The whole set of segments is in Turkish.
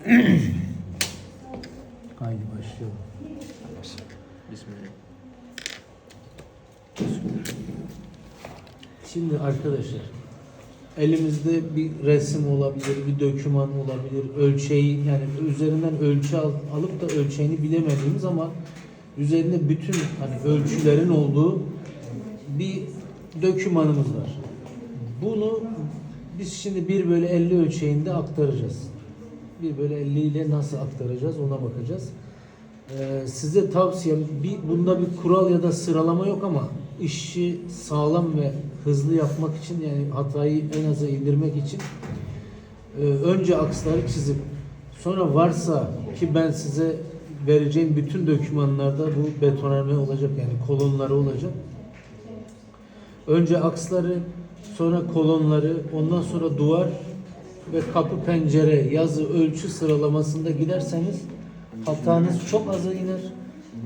Haydi başlayalım. Bismillah. Şimdi arkadaşlar elimizde bir resim olabilir, bir döküman olabilir, ölçeği yani üzerinden ölçü al- alıp da ölçeğini bilemediğimiz ama üzerinde bütün hani ölçülerin olduğu bir dökümanımız var. Bunu biz şimdi 1 bölü 50 ölçeğinde aktaracağız. 1 bölü 50 ile nasıl aktaracağız ona bakacağız. Ee, size tavsiyem bir bunda bir kural ya da sıralama yok ama işi sağlam ve hızlı yapmak için yani hatayı en aza indirmek için e, önce aksları çizip sonra varsa ki ben size vereceğim bütün dokümanlarda bu betonarme olacak yani kolonları olacak. Önce aksları, sonra kolonları, ondan sonra duvar ve kapı pencere yazı ölçü sıralamasında giderseniz hatanız çok aza iner.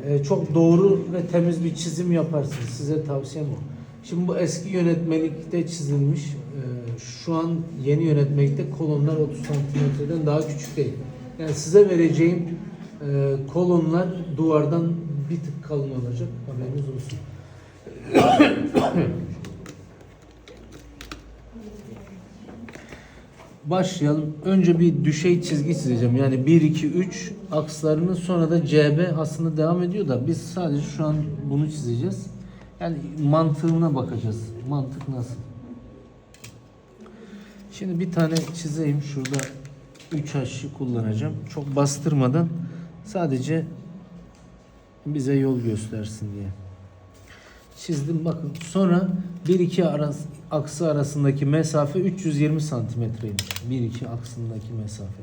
Ee, çok doğru ve temiz bir çizim yaparsınız. Size tavsiyem o. Şimdi bu eski yönetmelikte çizilmiş. Ee, şu an yeni yönetmelikte kolonlar 30 santimetreden daha küçük değil. Yani size vereceğim e, kolonlar duvardan bir tık kalın olacak. Haberiniz olsun. Başlayalım. Önce bir düşey çizgi çizeceğim. Yani 1, 2, 3 akslarının sonra da CB aslında devam ediyor da biz sadece şu an bunu çizeceğiz. Yani mantığına bakacağız. Mantık nasıl? Şimdi bir tane çizeyim. Şurada 3 haşı kullanacağım. Çok bastırmadan sadece bize yol göstersin diye. Çizdim bakın. Sonra 1-2 aras, aksı arasındaki mesafe 320 santimetreymiş. 1-2 aksındaki mesafe.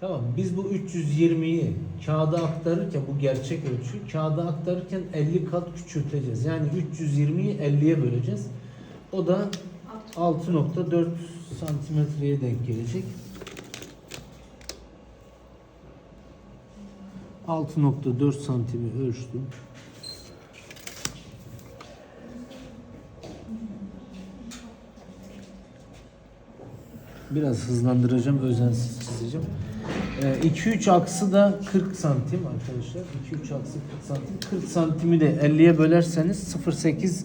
Tamam biz bu 320'yi kağıda aktarırken bu gerçek ölçü kağıda aktarırken 50 kat küçülteceğiz. Yani 320'yi 50'ye böleceğiz. O da 6.4 santimetreye denk gelecek. 6.4 santimi ölçtüm. Biraz hızlandıracağım, özensiz çizeceğim. 2-3 aksı da 40 santim arkadaşlar. 2-3 aksı 40 santim. 40 santimi de 50'ye bölerseniz 0.8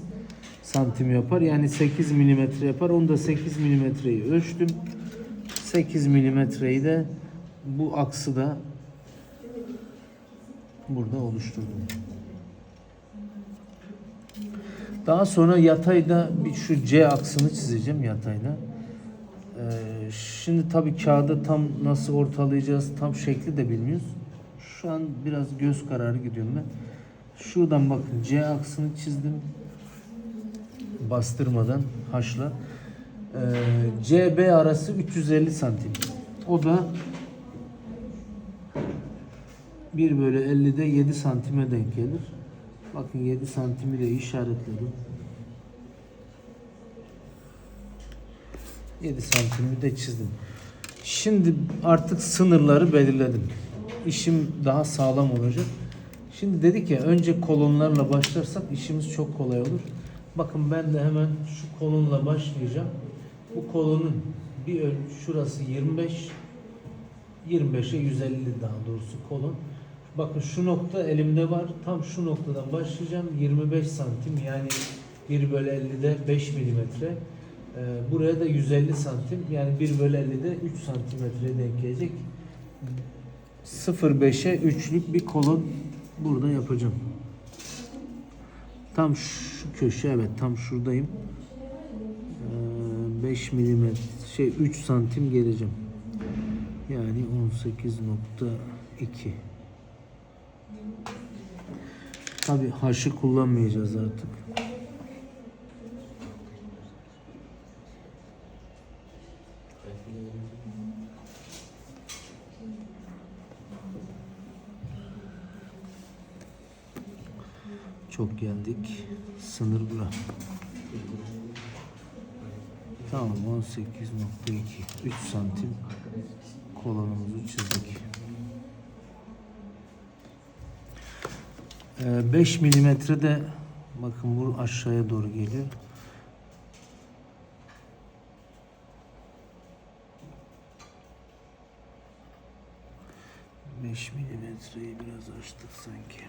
santim yapar. Yani 8 milimetre yapar. Onu da 8 milimetreyi ölçtüm. 8 milimetreyi de bu aksı da burada oluşturdum. Daha sonra yatayda bir şu C aksını çizeceğim yatayda. Ee, şimdi tabii kağıda tam nasıl ortalayacağız tam şekli de bilmiyoruz. Şu an biraz göz kararı gidiyorum ben. Şuradan bakın C aksını çizdim. Bastırmadan haşla. Ee, CB arası 350 santim. O da 1 bölü 50'de 7 santime denk gelir. Bakın 7 santimi de işaretledim. 7 santimi de çizdim. Şimdi artık sınırları belirledim. İşim daha sağlam olacak. Şimdi dedik ya önce kolonlarla başlarsak işimiz çok kolay olur. Bakın ben de hemen şu kolonla başlayacağım. Bu kolonun bir ön, şurası 25 25'e 150 daha doğrusu kolon. Bakın şu nokta elimde var. Tam şu noktadan başlayacağım. 25 santim yani 1 bölü 50'de 5 milimetre. Ee, buraya da 150 santim yani 1 bölü 50'de 3 santimetreye denk gelecek. 0.5'e 3'lük bir kolon burada yapacağım. Tam şu köşe evet tam şuradayım. Ee, 5 milimetre şey 3 santim geleceğim. Yani 18.2 Tabi haşı kullanmayacağız artık. Çok geldik. Sınır bura. Tamam 18.2 3 santim kolonumuzu çizdik. Ee, 5 milimetre de bakın bu aşağıya doğru geliyor. 5 milimetreyi biraz açtık sanki.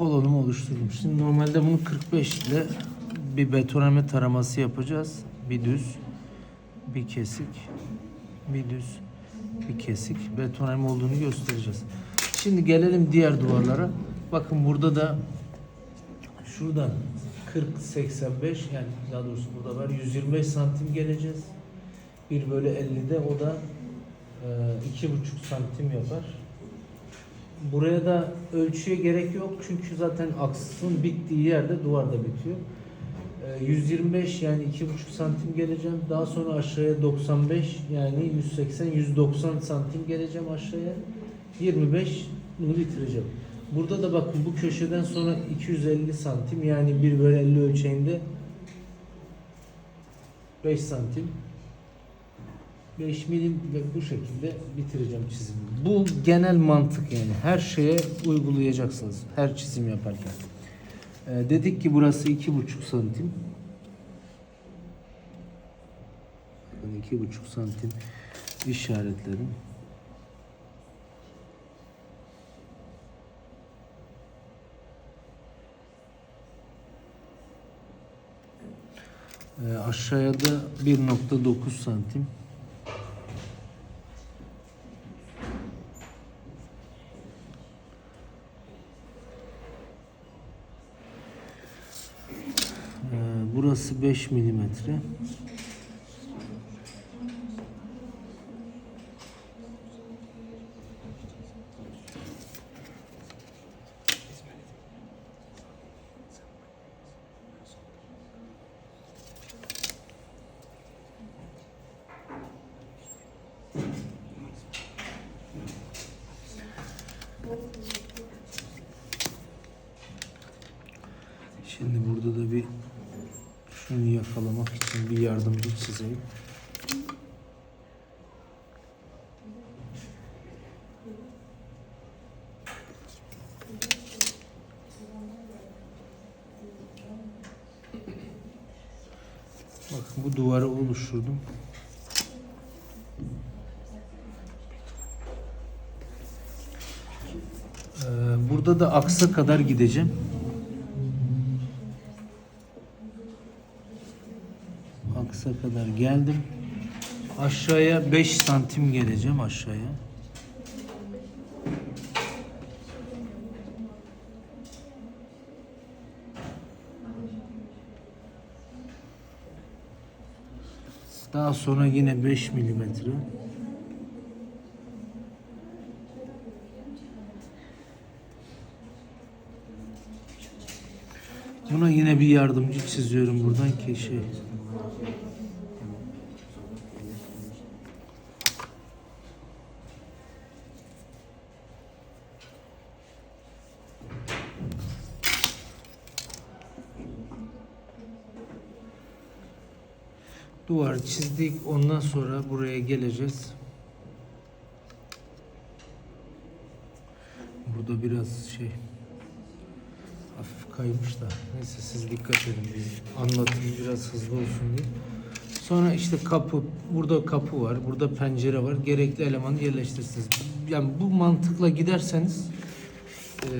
Kolonumu oluşturdum. Şimdi normalde bunu 45 ile bir betonarme taraması yapacağız. Bir düz, bir kesik, bir düz, bir kesik. Betonarme olduğunu göstereceğiz. Şimdi gelelim diğer duvarlara. Bakın burada da şuradan 40 85 yani daha doğrusu burada var 125 santim geleceğiz. 1 bölü 50'de o da e, iki buçuk santim yapar. Buraya da ölçüye gerek yok çünkü zaten aksın bittiği yerde duvarda bitiyor. Ee, 125 yani 2,5 santim geleceğim. Daha sonra aşağıya 95 yani 180 190 santim geleceğim aşağıya. 25 bunu bitireceğim. Burada da bakın bu köşeden sonra 250 santim yani 1 bölü 50 ölçeğinde 5 santim 5 milim ve bu şekilde bitireceğim çizimi. Bu genel mantık yani her şeye uygulayacaksınız her çizim yaparken. Ee, dedik ki burası iki buçuk santim. Bakın iki buçuk santim işaretledim. Ee, aşağıya da 1.9 santim. Ee, burası 5 milimetre. Şimdi burada da bir şunu yakalamak için bir yardımcı çizeyim. Bakın bu duvarı oluşturdum. Ee, burada da aksa kadar gideceğim. Aksa kadar geldim. Aşağıya 5 santim geleceğim aşağıya. Daha sonra yine 5 milimetre. Buna yine bir yardımcı çiziyorum buradan ki şey. Duvar çizdik. Ondan sonra buraya geleceğiz. Burada biraz şey hafif kaymış da. Neyse siz dikkat edin. Bir anlatım biraz hızlı olsun diye. Sonra işte kapı, burada kapı var, burada pencere var. Gerekli elemanı yerleştirirsiniz. Yani bu mantıkla giderseniz